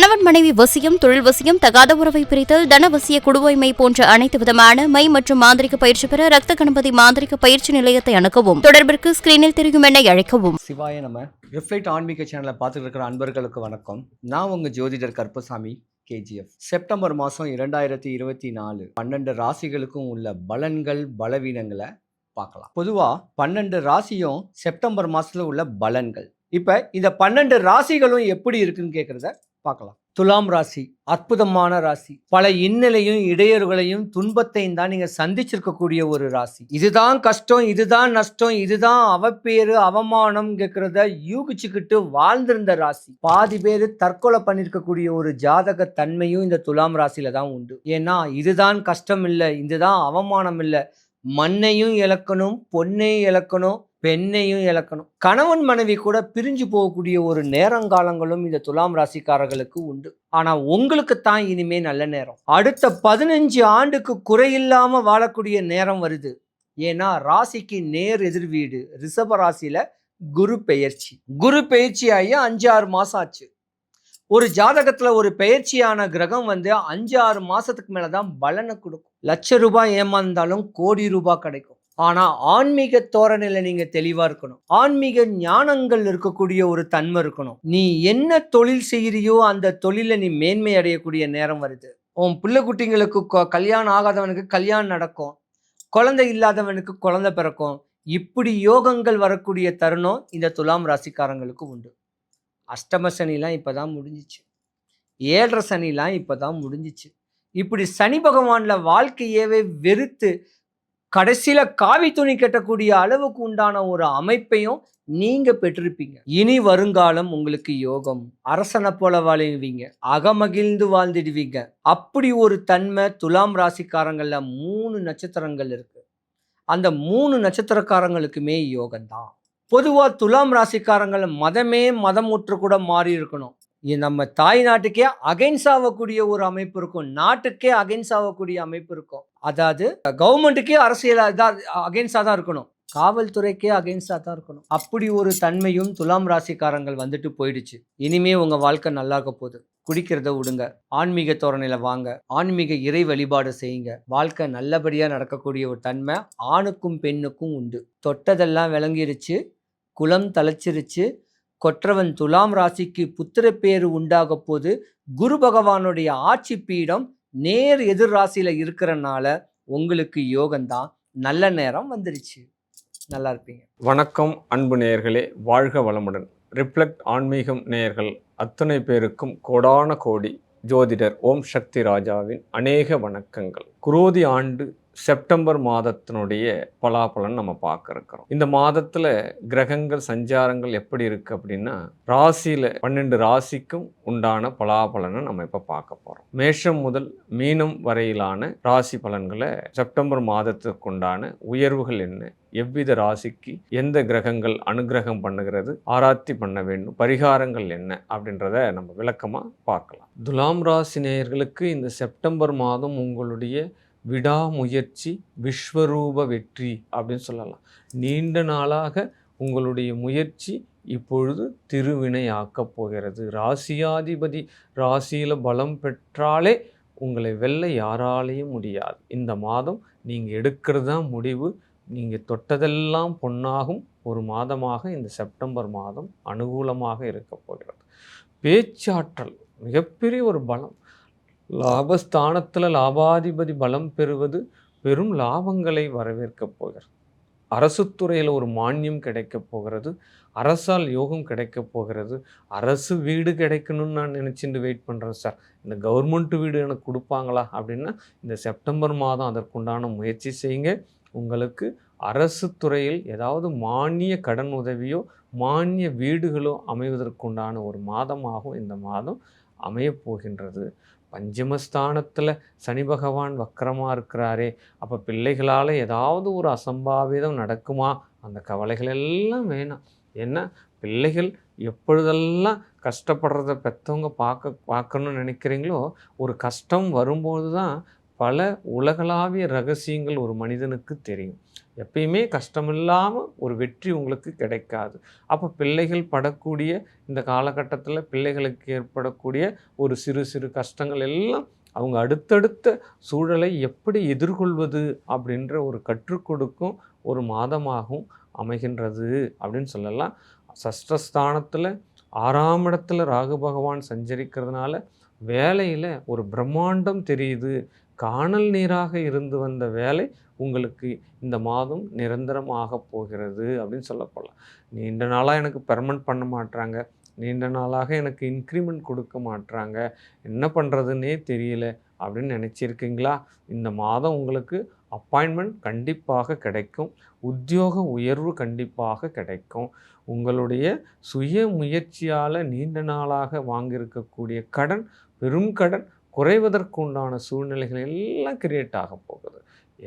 கணவன் மனைவி வசியம் தொழில் வசியம் தகாத உறவை பிரித்தல் தனவசிய குடுவைமை போன்ற அனைத்து விதமான மை மற்றும் மாந்திரிக பயிற்சி பெற ரத்த கணபதி மாந்திரிக பயிற்சி நிலையத்தை அணுகவும். தொடர்பிற்கு ஸ்கிரீனில் தெரியும் என அழைக்கவும். சிவாய நம்ம ரிஃப்ளைட் ஆன்மீக சேனலை பார்த்துட்டு இருக்கிற அன்பர்களுக்கு வணக்கம். நான் உங்கள் ஜோதிடர் கருப்பசாமி கேஜிஎஃப் செப்டம்பர் மாதம் இரண்டாயிரத்தி இருபத்தி நாலு. பன்னெண்டு ராசிகளுக்கும் உள்ள பலன்கள் பலவீனங்களை பார்க்கலாம். பொதுவாக பன்னெண்டு ராசியும் செப்டம்பர் மாதத்தில் உள்ள பலன்கள். இப்போ இந்த பன்னெண்டு ராசிகளும் எப்படி இருக்குன்னு கேட்குறத பார்க்கலாம். துலாம் ராசி அற்புதமான ராசி. பல இன்னலையும் இடையூறுகளையும் துன்பத்தையும் தான் நீங்க சந்திச்சிருக்கக்கூடிய ஒரு ராசி. இதுதான் கஷ்டம் இதுதான் நஷ்டம் இதுதான் அவப்பேறு அவமானம் கேட்கிறத யூகிச்சுக்கிட்டு வாழ்ந்திருந்த ராசி. பாதி பேர் தற்கொலை பண்ணிருக்கக்கூடிய ஒரு ஜாதக தன்மையும் இந்த துலாம் ராசியில தான் உண்டு. ஏன்னா இதுதான் கஷ்டம் இல்லை இதுதான் அவமானம் இல்லை. மண்ணையும் இழக்கணும் பொன்னையும் இழக்கணும் பெண்ணையும் இழக்கணும். கணவன் மனைவி கூட பிரிஞ்சு போகக்கூடிய ஒரு நேரங்காலங்களும் இந்த துலாம் ராசிக்காரர்களுக்கு உண்டு. ஆனா உங்களுக்கு தான் இனிமே நல்ல நேரம். அடுத்த பதினஞ்சு ஆண்டுக்கு குறையில்லாம வாழக்கூடிய நேரம் வருது. ஏன்னா ராசிக்கு நேர் எதிர் வீடு ரிஷப ராசியில குரு பெயர்ச்சி. குரு பெயர்ச்சி ஆகி அஞ்சு ஆறு மாசம் ஆச்சு. ஒரு ஜாதகத்துல ஒரு பெயர்ச்சியான கிரகம் வந்து அஞ்சு ஆறு மாசத்துக்கு மேலதான் பலனை கொடுக்கும். லட்ச ரூபாய் ஏமாந்தாலும் கோடி ரூபாய் கிடைக்கும். ஆனால் ஆன்மீக தோரணையில் நீங்கள் தெளிவாக இருக்கணும். ஆன்மீக ஞானங்கள் இருக்கக்கூடிய ஒரு தன்மை இருக்கணும். நீ என்ன தொழில் செய்கிறியோ அந்த தொழிலை நீ மேன்மை அடையக்கூடிய நேரம் வருது. உன் பிள்ளை குட்டிங்களுக்கு கல்யாணம் ஆகாதவனுக்கு கல்யாணம் நடக்கும். குழந்தை இல்லாதவனுக்கு குழந்தை பிறக்கும். இப்படி யோகங்கள் வரக்கூடிய தருணம் இந்த துலாம் ராசிக்காரங்களுக்கு உண்டு. அஷ்டம சனிலாம் இப்போ தான் முடிஞ்சிச்சு. ஏழரை சனிலாம் இப்போ தான் முடிஞ்சிச்சு. இப்படி சனி பகவானில் வாழ்க்கையவே வெறுத்து கடைசியில காவி துணி கட்டக்கூடிய அளவுக்கு உண்டான ஒரு அமைப்பையும் நீங்க பெற்றிருப்பீங்க. இனி வருங்காலம் உங்களுக்கு யோகம். அரசனை போல வாழ்வீங்க. அகமகிழ்ந்து வாழ்ந்துடுவீங்க. அப்படி ஒரு தன்மை துலாம் ராசிக்காரங்கள்ல மூணு நட்சத்திரங்கள் இருக்கு. அந்த மூணு நட்சத்திரக்காரங்களுக்குமே யோகம்தான். பொதுவாக துலாம் ராசிக்காரங்கள் மதமே மதமுற்று கூட மாறி இருக்கணும். நம்ம தாய் நாட்டுக்கே அகைன்ஸ் ஆகக்கூடிய ஒரு அமைப்பு இருக்கும். நாட்டுக்கே அகைன்ஸ் ஆகக்கூடிய அமைப்பு இருக்கும். அதாவது கவர்மெண்ட்டுக்கே அரசியல் அகைன்ஸ்டாக தான் இருக்கணும். காவல்துறைக்கே அகைன்ஸ்டாக தான் இருக்கணும். அப்படி ஒரு தன்மையும் துலாம் ராசிக்காரங்கள் வந்துட்டு போயிடுச்சு. இனிமே உங்கள் வாழ்க்கை நல்லா இருக்க போகுது. குடிக்கிறத விடுங்க. ஆன்மீக தோரணையில் வாங்க. ஆன்மீக இறை வழிபாடு செய்யுங்க. வாழ்க்கை நல்லபடியாக நடக்கக்கூடிய ஒரு தன்மை ஆணுக்கும் பெண்ணுக்கும் உண்டு. தொட்டதெல்லாம் விளங்கிருச்சு. குலம் தழைச்சிருச்சு கொற்றவன் துலாம் ராசிக்கு புத்திர பேரு உண்டாக போது குரு பகவானுடைய ஆட்சி பீடம் நேர் எதிர் ராசியில் இருக்கிறனால உங்களுக்கு யோகம்தான். நல்ல நேரம் வந்துருச்சு. நல்லா இருப்பீங்க. வணக்கம் அன்பு நேயர்களே. வாழ்க வளமுடன். ரிஃப்ளெக்ட் ஆன்மீகம் நேயர்கள் அத்தனை பேருக்கும் கோடான கோடி ஜோதிடர் ஓம் சக்தி ராஜாவின் அநேக வணக்கங்கள். குரோதி ஆண்டு செப்டம்பர் மாதத்தினுடைய பலாபலன் நம்ம பார்க்க இந்த மாதத்துல கிரகங்கள் சஞ்சாரங்கள் எப்படி இருக்கு அப்படின்னா ராசியில பன்னெண்டு ராசிக்கும் உண்டான பலாபலனை நம்ம இப்ப பார்க்க போறோம். மேஷம் முதல் மீனம் வரையிலான ராசி பலன்களை செப்டம்பர் மாதத்துக்கு உண்டான உயர்வுகள் என்ன? எவ்வித ராசிக்கு எந்த கிரகங்கள் அனுகிரகம் பண்ணுகிறது? ஆராய்ச்சி பண்ண வேண்டும். பரிகாரங்கள் என்ன? அப்படின்றத நம்ம விளக்கமா பார்க்கலாம். துலாம் ராசி நேயர்களுக்கு இந்த செப்டம்பர் மாதம் உங்களுடைய விடாமுயற்சி விஸ்வரூப வெற்றி அப்படின்னு சொல்லலாம். நீண்ட நாளாக உங்களுடைய முயற்சி இப்பொழுது திருவினையாக்கப் போகிறது. ராசியாதிபதி ராசியில் பலம் பெற்றாலே உங்களை வெல்ல யாராலையும் முடியாது. இந்த மாதம் நீங்கள் எடுக்கிறது தான் முடிவு நீங்கள் தொட்டதெல்லாம் பொன்னாகும். ஒரு மாதமாக இந்த செப்டம்பர் மாதம் அனுகூலமாக இருக்க போகிறது. பேச்சாற்றல் மிகப்பெரிய ஒரு பலம். லாபஸ்தானத்தில் லாபாதிபதி பலம் பெறுவது பெரும் லாபங்களை வரவேற்கப் போகிறது. அரசு துறையில் ஒரு மானியம் கிடைக்கப் போகிறது. அரசால் யோகம் கிடைக்கப் போகிறது. அரசு வீடு கிடைக்கணும்னு நான் நினச்சிட்டு வெயிட் பண்ணுறேன் சார் இந்த கவர்மெண்ட் வீடு எனக்கு கொடுப்பாங்களா அப்படின்னா இந்த செப்டம்பர் மாதம் அதற்குண்டான முயற்சி செய்யுங்க. உங்களுக்கு அரசு துறையில் ஏதாவது மானிய கடன் உதவியோ மானிய வீடுகளோ அமைவதற்குண்டான ஒரு மாதமாகவும் இந்த மாதம் அமையப் போகின்றது. பஞ்சமஸ்தானத்தில் சனி பகவான் வக்கரமாக இருக்கிறாரே அப்போ பிள்ளைகளால் ஏதாவது ஒரு அசம்பாவிதம் நடக்குமா? அந்த கவலைகள் எல்லாம் வேணாம். ஏன்னா பிள்ளைகள் எப்பொழுதெல்லாம் கஷ்டப்படுறத பெற்றவங்க பார்க்க பார்க்கணும்னு நினைக்கிறீங்களோ ஒரு கஷ்டம் வரும்போது தான் பல உலகளாவிய ரகசியங்கள் ஒரு மனிதனுக்கு தெரியும். எப்பயுமே கஷ்டமில்லாமல் ஒரு வெற்றி உங்களுக்கு கிடைக்காது. அப்போ பிள்ளைகள் படக்கூடிய இந்த காலகட்டத்தில் பிள்ளைகளுக்கு ஏற்படக்கூடிய ஒரு சிறு சிறு கஷ்டங்கள் எல்லாம் அவங்க அடுத்தடுத்த சூழலை எப்படி எதிர்கொள்வது அப்படின்ற ஒரு கற்றுக் கொடுக்கும் ஒரு மாதமாகவும் அமைகின்றது அப்படின்னு சொல்லலாம். சஷ்டஸ்தானத்தில் ஆறாம் இடத்துல ராகு பகவான் சஞ்சரிக்கிறதுனால வேலையில் ஒரு பிரம்மாண்டம் தெரியுது. காணல் நீராக இருந்து வந்த வேலை உங்களுக்கு இந்த மாதம் நிரந்தரமாக போகிறது அப்படின்னு சொல்லப்படலாம் நீண்ட நாளாக எனக்கு பெர்மனன்ட் பண்ண மாட்டுறாங்க நீண்ட நாளாக எனக்கு இன்க்ரிமெண்ட் கொடுக்க மாட்டுறாங்க என்ன பண்ணுறதுன்னே தெரியல அப்படின்னு நினச்சிருக்கீங்களா? இந்த மாதம் உங்களுக்கு அப்பாயின்மெண்ட் கண்டிப்பாக கிடைக்கும். உத்தியோக உயர்வு கண்டிப்பாக கிடைக்கும். உங்களுடைய சுய முயற்சியால் நீண்ட நாளாக வாங்கியிருக்கக்கூடிய கடன் பெரும் கடன் குறைவதற்குண்டான சூழ்நிலைகள் எல்லாம் கிரியேட் ஆக போகுது.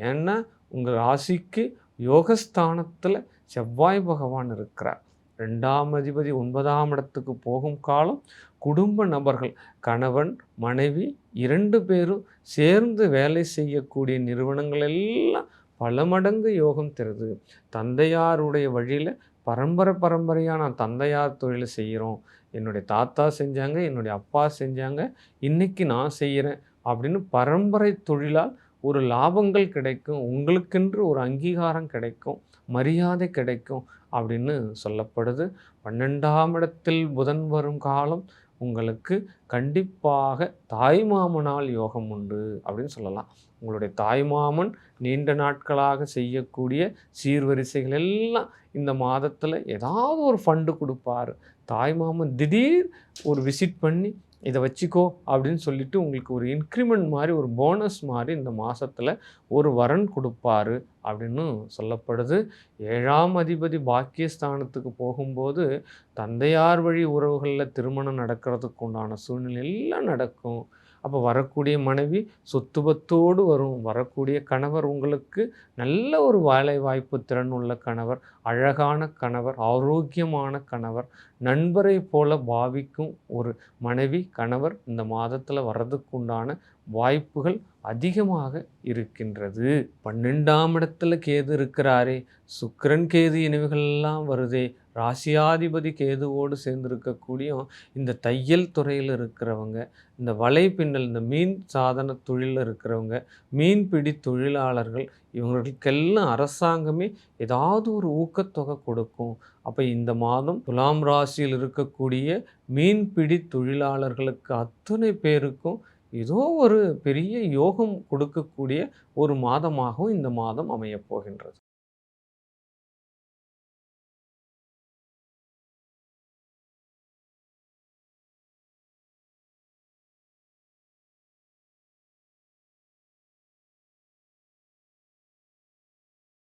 ஏன்னா உங்கள் ராசிக்கு யோகஸ்தானத்தில் செவ்வாய் பகவான் இருக்கிறார். ரெண்டாம் அதிபதி ஒன்பதாம் இடத்துக்கு போகும் காலம் குடும்ப நபர்கள் கணவன் மனைவி இரண்டு பேரும் சேர்ந்து வேலை செய்யக்கூடிய நிறுவனங்கள் எல்லாம் பல மடங்கு யோகம் தருது. தந்தையாருடைய வழியில் பரம்பரை பரம்பரையாக நான் தந்தையார் தொழிலை செய்கிறோம். என்னுடைய தாத்தா செஞ்சாங்க என்னுடைய அப்பா செஞ்சாங்க இன்றைக்கி நான் செய்கிறேன் அப்படின்னு பரம்பரை தொழிலால் ஒரு லாபங்கள் கிடைக்கும் உங்களுக்கென்று ஒரு அங்கீகாரம் கிடைக்கும் மரியாதை கிடைக்கும் அப்படின்னு சொல்லப்படுது. பன்னெண்டாம் இடத்தில் புதன் வரும் காலம் உங்களுக்கு கண்டிப்பாக தாய்மாமனால் யோகம் உண்டு அப்படின்னு சொல்லலாம். உங்களுடைய தாய்மாமன் நீண்ட நாட்களாக செய்யக்கூடிய சீர்வரிசைகள் எல்லாம் இந்த மாதத்தில் ஏதாவது ஒரு ஃபண்டு கொடுப்பாரு. தாய்மாமன் திடீர் ஒரு விசிட் பண்ணி இதை வச்சுக்கோ அப்படின்னு சொல்லிட்டு உங்களுக்கு ஒரு இன்க்ரிமெண்ட் மாதிரி ஒரு போனஸ் மாதிரி இந்த மாதத்தில் ஒரு வரன் கொடுப்பாரு அப்படின்னு சொல்லப்படுது. ஏழாம் அதிபதி பாக்கியஸ்தானத்துக்கு போகும்போது தந்தையார் வழி உறவுகளில் திருமணம் நடக்கிறதுக்கு உண்டான சூழ்நிலை எல்லாம் நடக்கும். அப்போ வரக்கூடிய மனைவி சொத்துபத்தோடு வரும். வரக்கூடிய கணவர் உங்களுக்கு நல்ல ஒரு வேலை வாய்ப்பு திறன் உள்ள கணவர் அழகான கணவர் ஆரோக்கியமான கணவர் நண்பரை போல பாவிக்கும் ஒரு மனைவி கணவர் இந்த மாதத்தில் வர்றதுக்குண்டான வாய்ப்புகள் அதிகமாக இருக்கின்றது. பன்னெண்டாம் இடத்துல கேது இருக்கிறாரே சுக்கரன் கேது இணைவுகள்லாம் வருதே ராசியாதிபதி கேதுவோடு சேர்ந்திருக்கக்கூடிய இந்த தையல் துறையில் இருக்கிறவங்க இந்த வலைப்பின்னல் இந்த மீன் சாதன தொழிலில் இருக்கிறவங்க மீன்பிடி தொழிலாளர்கள் இவங்களுக்கெல்லாம் அரசாங்கமே ஏதாவது ஒரு ஊக்கத்தொகை கொடுக்கும். அப்போ இந்த மாதம் துலாம் ராசியில் இருக்கக்கூடிய மீன்பிடி தொழிலாளர்களுக்கு அத்தனை பேருக்கும் ஏதோ ஒரு பெரிய யோகம் கொடுக்கக்கூடிய ஒரு மாதமாகவும் இந்த மாதம் அமையப் போகின்றது.